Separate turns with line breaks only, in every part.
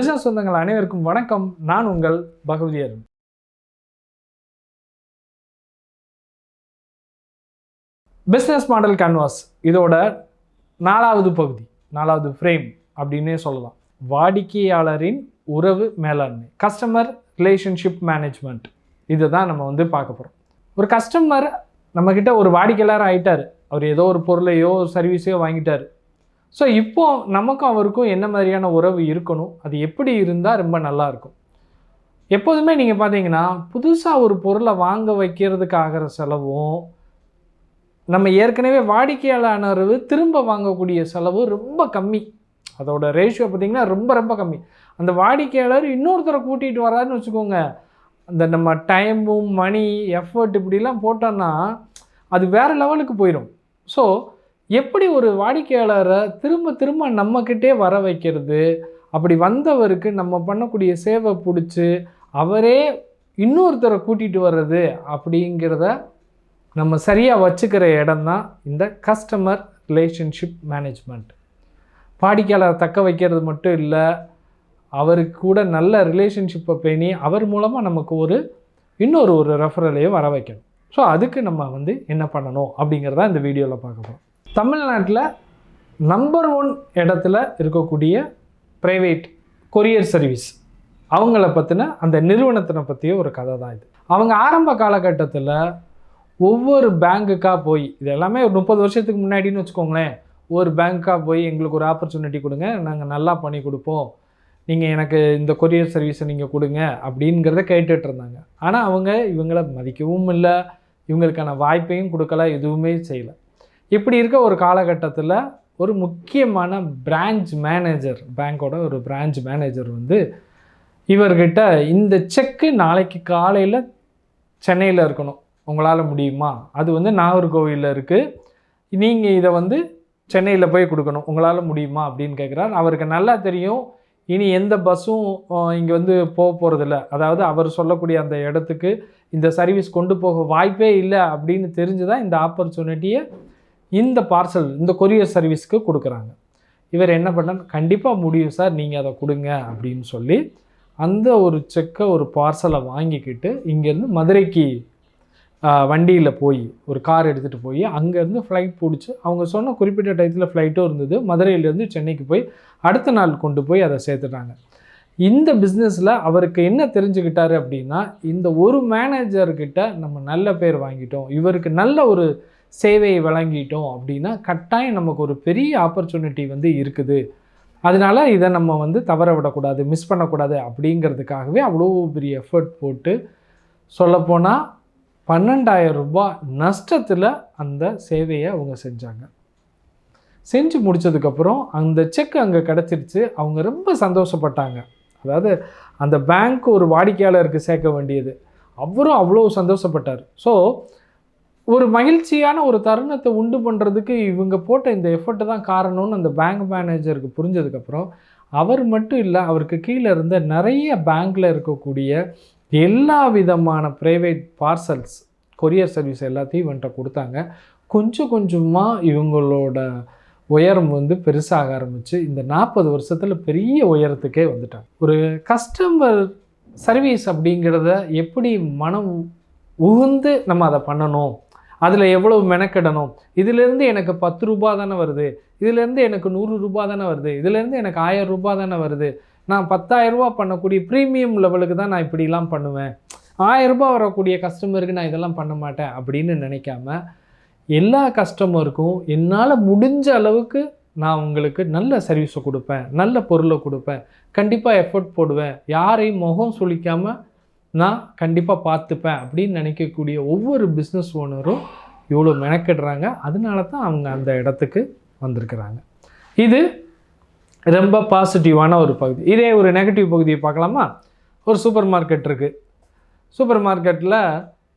Business சொந்தங்கள் அனைவருக்கும் வணக்கம். நான் உங்கள் Bhagavathi Arun. Business model canvas இதோட நாலாவது பகுதி நாலாவது ஃப்ரேம் அப்படின்னே சொல்லலாம். வாடிக்கையாளரின் உறவு மேலாண்மை கஸ்டமர் ரிலேஷன்ஷிப் மேனேஜ்மெண்ட் இதை தான் நம்ம வந்து பார்க்க போகிறோம் ஒரு கஸ்டமர் நம்மக்கிட்ட ஒரு வாடிக்கையாளர் ஆயிட்டார். அவர் ஏதோ ஒரு பொருளையோ சர்வீஸையோ வாங்கிட்டார். ஸோ இப்போது நமக்கும் அவருக்கும் என்ன மாதிரியான உறவு இருக்கணும்? அது எப்படி இருந்தால் ரொம்ப நல்லா இருக்கும் எப்போதுமே நீங்கள் பார்த்தீங்கன்னா புதுசாக ஒரு பொருளை வாங்க வைக்கிறதுக்கு ஆகிற செலவும் நம்ம ஏற்கனவே வாடிக்கையாளர் திரும்ப வாங்கக்கூடிய செலவு ரொம்ப கம்மி. அதோட ரேஷியோ பார்த்திங்கன்னா ரொம்ப ரொம்ப கம்மி. அந்த வாடிக்கையாளர் இன்னொருத்தரை கூட்டிகிட்டு வராருன்னு வச்சுக்கோங்க. அந்த நம்ம டைமும் மணி எஃபர்ட் இப்படிலாம் போட்டோன்னா அது வேறு லெவலுக்கு போயிடும் ஸோ எப்படி ஒரு வாடிக்கையாளரை திரும்ப திரும்ப நம்மக்கிட்டே வர வைக்கிறது? அப்படி வந்தவருக்கு நம்ம பண்ணக்கூடிய சேவை பிடிச்சி அவரே இன்னொருத்தரை கூட்டிகிட்டு வர்றது அப்படிங்கிறத நம்ம சரியாக வச்சுக்கிற இடம் தான் இந்த கஸ்டமர் ரிலேஷன்ஷிப் மேனேஜ்மெண்ட் வாடிக்கையாளரை தக்க வைக்கிறது மட்டும் இல்லை அவருக்கு கூட நல்ல ரிலேஷன்ஷிப்பை பேணி அவர் மூலமாக நமக்கு ஒரு இன்னொரு ஒரு ரெஃபரலையும் வர வைக்கணும். ஸோ அதுக்கு நம்ம வந்து என்ன பண்ணணும் அப்படிங்கிறத இந்த வீடியோவில் பார்க்க போகிறோம் தமிழ்நாட்டில் நம்பர் ஒன் இடத்துல இருக்கக்கூடிய ப்ரைவேட் கொரியர் சர்வீஸ் அவங்கள பற்றின அந்த நிறுவனத்தினை பற்றிய ஒரு கதை தான் இது. அவங்க ஆரம்ப காலகட்டத்தில் ஒவ்வொரு பேங்குக்காக போய் இது எல்லாமே ஒரு முப்பது வருஷத்துக்கு முன்னாடின்னு வச்சுக்கோங்களேன். ஒரு பேங்க்காக போய் எங்களுக்கு ஒரு ஆப்பர்ச்சுனிட்டி கொடுங்க நாங்கள் நல்லா பண்ணி கொடுப்போம். நீங்கள் எனக்கு இந்த கொரியர் சர்வீஸை நீங்கள் கொடுங்க அப்படிங்கிறத கேட்டுட்டு இருந்தாங்க. ஆனால் அவங்க இவங்களை மதிக்கவும் இல்லை இவங்களுக்கான வாய்ப்பையும் கொடுக்கல எதுவுமே செய்யலை. இப்படி இருக்க ஒரு காலகட்டத்தில் ஒரு முக்கியமான பிரான்ச் மேனேஜர் பேங்க்கோட ஒரு பிரான்ச் மேனேஜர் வந்து இவர்கிட்ட இந்த செக்கு நாளைக்கு காலையில் சென்னையில் இருக்கணும். உங்களால் முடியுமா? அது வந்து நாகர்கோவிலில் இருக்குது நீங்கள் இதை வந்து சென்னையில் போய் கொடுக்கணும். உங்களால் முடியுமா? அப்படின்னு கேட்குறாரு அவருக்கு நல்லா தெரியும். இனி எந்த பஸ்ஸும் இங்கே வந்து போக போகிறதில்ல அதாவது அவர் சொல்லக்கூடிய அந்த இடத்துக்கு இந்த சர்வீஸ் கொண்டு போக வாய்ப்பே இல்லை அப்படின்னு தெரிஞ்சு தான் இந்த ஆப்பர்ச்சுனிட்டியை இந்த பார்சல் இந்த கொரியர் சர்வீஸ்க்கு கொடுக்குறாங்க. இவர் என்ன பண்ணார் கண்டிப்பாக முடியும் சார் நீங்கள் அதை கொடுங்க அப்படின்னு சொல்லி அந்த ஒரு செக்கை ஒரு பார்சலை வாங்கிக்கிட்டு இங்கேருந்து மதுரைக்கு வண்டியில் போய் ஒரு கார் எடுத்துகிட்டு போய் அங்கேருந்து ஃப்ளைட் பிடிச்சி அவங்க சொன்ன குறிப்பிட்ட டயத்தில் ஃப்ளைட்டும் இருந்தது. மதுரையிலேருந்து சென்னைக்கு போய் அடுத்த நாள் கொண்டு போய் அதை சேர்த்துட்டாங்க. இந்த பிஸ்னஸில் அவருக்கு என்ன தெரிஞ்சுக்கிட்டாரு அப்படின்னா இந்த ஒரு மேனேஜர்கிட்ட நம்ம நல்ல பேர் வாங்கிட்டோம். இவருக்கு நல்ல ஒரு சேவையை வழங்கிட்டோம் அப்படின்னா கட்டாயம் நமக்கு ஒரு பெரிய ஆப்பர்ச்சுனிட்டி வந்து இருக்குது. அதனால இதை நம்ம வந்து தவற விடக்கூடாது மிஸ் பண்ணக்கூடாது அப்படிங்கிறதுக்காகவே அவ்வளோ பெரிய எஃபர்ட் போட்டு சொல்லப்போனால் பன்னெண்டாயிரம் ரூபாய் நஷ்டத்தில் அந்த சேவையை அவங்க செஞ்சாங்க. செஞ்சு முடித்ததுக்கப்புறம் அந்த செக் அங்கே கிடச்சிருச்சு. அவங்க ரொம்ப சந்தோஷப்பட்டாங்க. அதாவது அந்த பேங்க் ஒரு வாடிக்கையாளருக்கு சேர்க்க வேண்டியது. அவரும் அவ்வளோ சந்தோஷப்பட்டார். ஸோ ஒரு மகிழ்ச்சியான ஒரு தருணத்தை உண்டு பண்ணுறதுக்கு இவங்க போட்ட இந்த எஃபர்ட்டு தான் காரணம்னு அந்த பேங்க் மேனேஜருக்கு புரிஞ்சதுக்கப்புறம் அவர் மட்டும் இல்லை அவருக்கு கீழே இருந்த நிறைய பேங்க்கில் இருக்கக்கூடிய எல்லா விதமான ப்ரைவேட் பார்சல்ஸ் கொரியர் சர்வீஸ் எல்லாத்தையும் இவன்கிட்ட கொடுத்தாங்க. கொஞ்சம் கொஞ்சமாக இவங்களோட உயரம் வந்து பெருசாக ஆரம்பித்து இந்த நாற்பது வருஷத்தில் பெரிய உயரத்துக்கே வந்துட்டாங்க. ஒரு கஸ்டமர் சர்வீஸ் அப்படிங்கிறத எப்படி மனம் உகுந்து நம்ம அதை பண்ணணும்? அதில் எவ்வளவு மெனக்கெடணும்? இதிலேருந்து எனக்கு பத்து ரூபா தானே வருது? இதிலேருந்து எனக்கு நூறு ரூபா தானே வருது? இதிலேருந்து எனக்கு ஆயிரம் ரூபா தானே வருது? நான் பத்தாயிரரூபா பண்ணக்கூடிய ப்ரீமியம் லெவலுக்கு தான் நான் இப்படிலாம் பண்ணுவேன். ஆயிரரூபா வரக்கூடிய கஸ்டமருக்கு நான் இதெல்லாம் பண்ண மாட்டேன் அப்படின்னு நினைக்காம எல்லா கஸ்டமருக்கும் என்னால் முடிஞ்ச அளவுக்கு நான் உங்களுக்கு நல்ல சர்வீஸை கொடுப்பேன் நல்ல பொருளை கொடுப்பேன். கண்டிப்பாக எஃபர்ட் போடுவேன். யாரையும் முகம் சுளிக்காமல் நான் கண்டிப்பாக பார்த்துப்பேன் அப்படின்னு நினைக்கக்கூடிய ஒவ்வொரு பிஸ்னஸ் ஓனரும் இவ்வளோ மெனக்கிடுறாங்க. அதனால தான் அவங்க அந்த இடத்துக்கு வந்திருக்கிறாங்க. இது ரொம்ப பாசிட்டிவான ஒரு பகுதி. இதே ஒரு நெகட்டிவ் பகுதியை பார்க்கலாமா? ஒரு சூப்பர் மார்க்கெட் இருக்குது சூப்பர் மார்க்கெட்டில்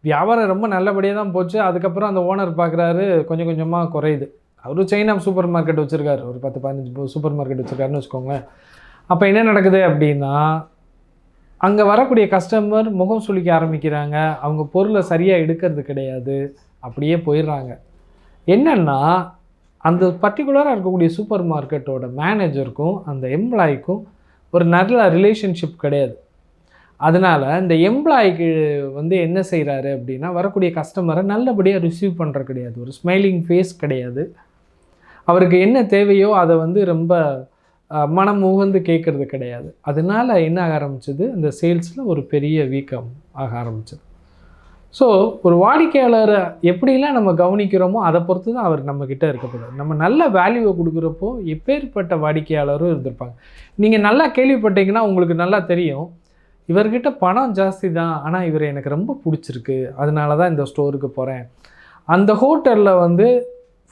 வியாபாரம் ரொம்ப நல்லபடியாக தான் போச்சு. அதுக்கப்புறம் அந்த ஓனர் பார்க்குறாரு கொஞ்சம் கொஞ்சமாக குறையுது. அவரும் சைனா சூப்பர் மார்க்கெட் வச்சுருக்காரு. ஒரு பத்து பதினஞ்சு சூப்பர் மார்க்கெட் வச்சுருக்காருன்னு வச்சுக்கோங்களேன். அப்போ என்ன நடக்குது அப்படின்னா அங்கே வரக்கூடிய கஸ்டமர் முகம் சுளிக்க ஆரம்பிக்கிறாங்க. அவங்க பொருளை சரியாக எடுக்கிறது கிடையாது. அப்படியே போயிடுறாங்க. என்னென்னா அந்த பர்டிகுலராக இருக்கக்கூடிய சூப்பர் மார்க்கெட்டோட மேனேஜருக்கும் அந்த எம்ப்ளாய்க்கும் ஒரு நல்ல ரிலேஷன்ஷிப் கிடையாது. அதனால் இந்த எம்ப்ளாய்க்கு வந்து என்ன செய்கிறாரு அப்படின்னா வரக்கூடிய கஸ்டமரை நல்லபடியாக ரிசீவ் பண்ணுற கிடையாது. ஒரு ஸ்மைலிங் ஃபேஸ் கிடையாது. அவருக்கு என்ன தேவையோ அதை வந்து ரொம்ப மனம் உகந்து கேட்குறது கிடையாது. அதனால என்ன ஆக ஆரம்பிச்சது? இந்த சேல்ஸில் ஒரு பெரிய வீக்கம் ஆக ஆரம்பிச்சது. ஸோ ஒரு வாடிக்கையாளரை எப்படிலாம் நம்ம கவனிக்கிறோமோ அதை பொறுத்து தான் அவர் நம்மக்கிட்ட இருக்கப்படுது நம்ம நல்ல வேல்யூவை கொடுக்குறப்போ எப்பேற்பட்ட வாடிக்கையாளரும் இருந்திருப்பாங்க. நீங்கள் நல்லா கேள்விப்பட்டீங்கன்னா உங்களுக்கு நல்லா தெரியும். இவர்கிட்ட பணம் ஜாஸ்தி தான் ஆனால் இவர் எனக்கு ரொம்ப பிடிச்சிருக்கு. அதனால தான் இந்த ஸ்டோருக்கு போகிறேன் அந்த ஹோட்டலில் வந்து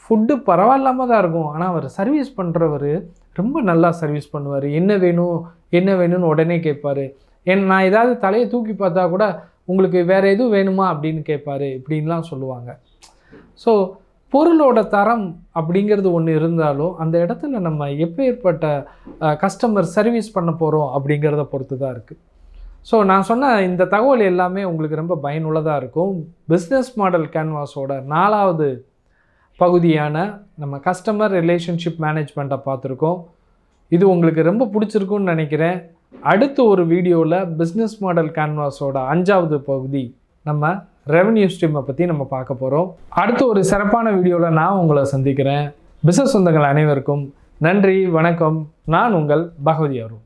ஃபுட்டு பரவாயில்லாம தான் இருக்கும். ஆனால் அவர் சர்வீஸ் பண்ணுறவர் ரொம்ப நல்லா சர்வீஸ் பண்ணுவார். என்ன வேணும் என்ன வேணும்னு உடனே கேட்பார். என் நான் ஏதாவது தலையை தூக்கி பார்த்தா கூட உங்களுக்கு வேறு எதுவும் வேணுமா அப்படின்னு கேட்பார். இப்படின்லாம் சொல்லுவாங்க. ஸோ பொருளோட தரம் அப்படிங்கிறது ஒன்று இருந்தாலும் அந்த இடத்துல நம்ம எப்பேற்பட்ட கஸ்டமர் சர்வீஸ் பண்ண போகிறோம் அப்படிங்கிறத பொறுத்து தான் இருக்குது ஸோ நான் சொன்ன இந்த தகவல் எல்லாமே உங்களுக்கு ரொம்ப பயனுள்ளதாக இருக்கும். பிஸ்னஸ் மாடல் கேன்வாஸோட நாலாவது பகுதியான நம்ம கஸ்டமர் ரிலேஷன்ஷிப் மேனேஜ்மெண்ட்டை பார்த்துருக்கோம். இது உங்களுக்கு ரொம்ப பிடிச்சிருக்குன்னு நினைக்கிறேன். அடுத்த ஒரு வீடியோவில் பிஸ்னஸ் மாடல் கேன்வாஸோட அஞ்சாவது பகுதி நம்ம ரெவன்யூ ஸ்ட்ரீமை பற்றி நம்ம பார்க்க போகிறோம் அடுத்த ஒரு சிறப்பான வீடியோவில் நான் உங்களை சந்திக்கிறேன். பிஸ்னஸ் சொந்தங்கள் அனைவருக்கும் நன்றி வணக்கம். நான் உங்கள் பகவதி அருண்.